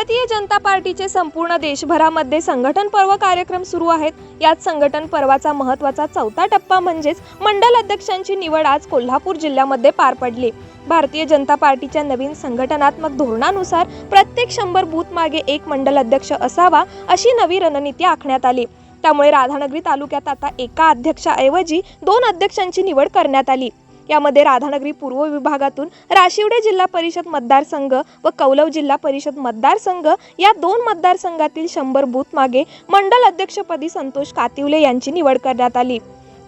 भारतीय जनता पार्टीचे संपूर्ण देशभरामध्ये संघटन पर्व कार्यक्रम सुरू आहेत. यात संघटन पर्वाचा महत्त्वाचा चौथा टप्पा म्हणजेच मंडल अध्यक्षांची निवड आज कोल्हापूर जिल्ह्यामध्ये पार पडली. भारतीय जनता पार्टीच्या नवीन संघटनात्मक धोरणानुसार प्रत्येक शंभर बूथ मागे एक मंडल अध्यक्ष असावा अशी नवी रणनीती आखण्यात आली. त्यामुळे राधानगरी तालुक्यात आता एका अध्यक्षाऐवजी दोन अध्यक्षांची निवड करण्यात आली. यामध्ये राधानगरी पूर्व विभागातून राशिवडे जिल्हा परिषद मतदारसंघ व कौलव जिल्हा परिषद मतदारसंघ या दोन मतदारसंघातील शंभर बूथ मागे मंडल अध्यक्षपदी संतोष कातिवले यांची निवड करण्यात आली.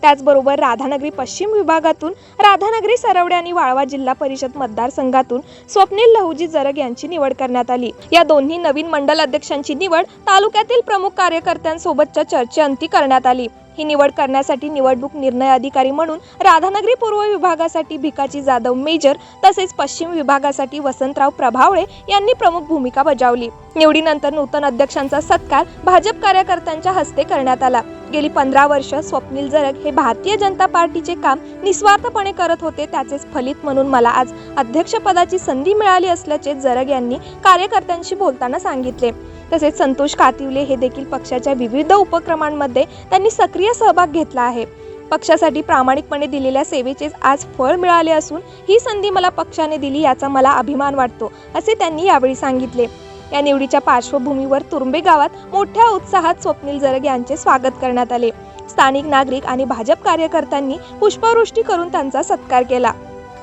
त्याचबरोबर राधानगरी पश्चिम विभागातून राधानगरी सरवडे आणि वाळवा जिल्हा परिषद मतदारसंघातून स्वप्नील लहुजी जरग यांची निवड करण्यात आली. या दोन्ही नवीन मंडल अध्यक्षांची निवड तालुक्यातील प्रमुख कार्यकर्त्यांसोबतच्या चर्चेअंती करण्यात आली. ही निवड करण्यासाठी निवडणूक निर्णय अधिकारी म्हणून राधानगरी पूर्व विभागासाठी भिकाजी जाधव मेजर तसेच पश्चिम विभागासाठी वसंतराव प्रभावळे यांनी प्रमुख भूमिका बजावली. निवडीनंतर नूतन अध्यक्षांचा सत्कार भाजप कार्यकर्त्यांच्या हस्ते करण्यात आला. गेली पंधरा वर्ष स्वप्नील जरग हे भारतीय जनता पार्टीचे काम निस्वार्थपणे करत होते त्याचेच फलित म्हणून मला आज अध्यक्षपदाची संधी मिळाली असल्याचे जरग यांनी कार्यकर्त्यांशी बोलताना सांगितले. तसेच संतोष कातिवले हे देखील पक्षाच्या विविध उपक्रमांमध्ये त्यांनी सक्रिय सक्रिय सहभाग घेतला आहे. पक्षासाठी प्रामाणिकपणे दिलेल्या सेवेचे आज फळ मिळाले असून ही संधी मला पक्षाने दिली याचा मला अभिमान वाटतो असे त्यांनी यावेळी सांगितले. या निवडीच्या पार्श्वभूमीवर तुरुंबे गावात मोठ्या उत्साहात स्वप्नील जरग यांचे स्वागत करण्यात आले. स्थानिक नागरिक आणि भाजप कार्यकर्त्यांनी पुष्पवृष्टी करून त्यांचा सत्कार केला.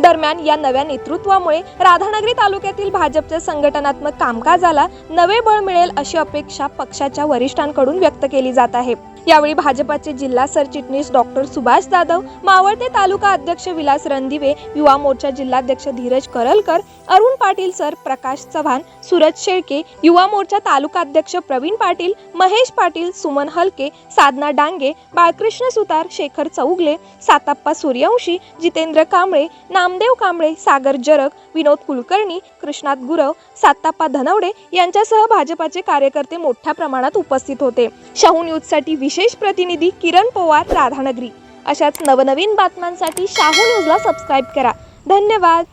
दरम्यान या नव्या नेतृत्वामुळे राधानगरी तालुक्यातील भाजपच्या संघटनात्मक कामकाजाला नवे बळ मिळेल अशी अपेक्षा पक्षाच्या वरिष्ठांकडून व्यक्त केली जात आहे. यावेळी भाजपाचे जिल्हा सरचिटणीस डॉक्टर सुभाष जाधव मावळते तालुका अध्यक्ष विलास रणदिवे युवा मोर्चा जिल्हाध्यक्ष धीरज करलकर अरुण पाटील सर प्रकाश चव्हाण सूरज शेळके युवा मोर्चा तालुका अध्यक्ष प्रवीण पाटील महेश पाटील सुमन हलके साधना डांगे बाळकृष्ण सुतार शेखर चौगले साताप्पा सूर्यवंशी जितेंद्र कांबळे नामदेव कांबळे सागर जरग विनोद कुलकर्णी कृष्णात गुरव साताप्पा धनवडे यांच्यासह भाजपाचे कार्यकर्ते मोठ्या प्रमाणात उपस्थित होते. शाहू न्यूजसाठी विशेष प्रतिनिधी किरण पवार राधानगरी. अशाच नवनवीन बातम्यांसाठी शाहू न्यूजला सबस्क्राईब करा. धन्यवाद.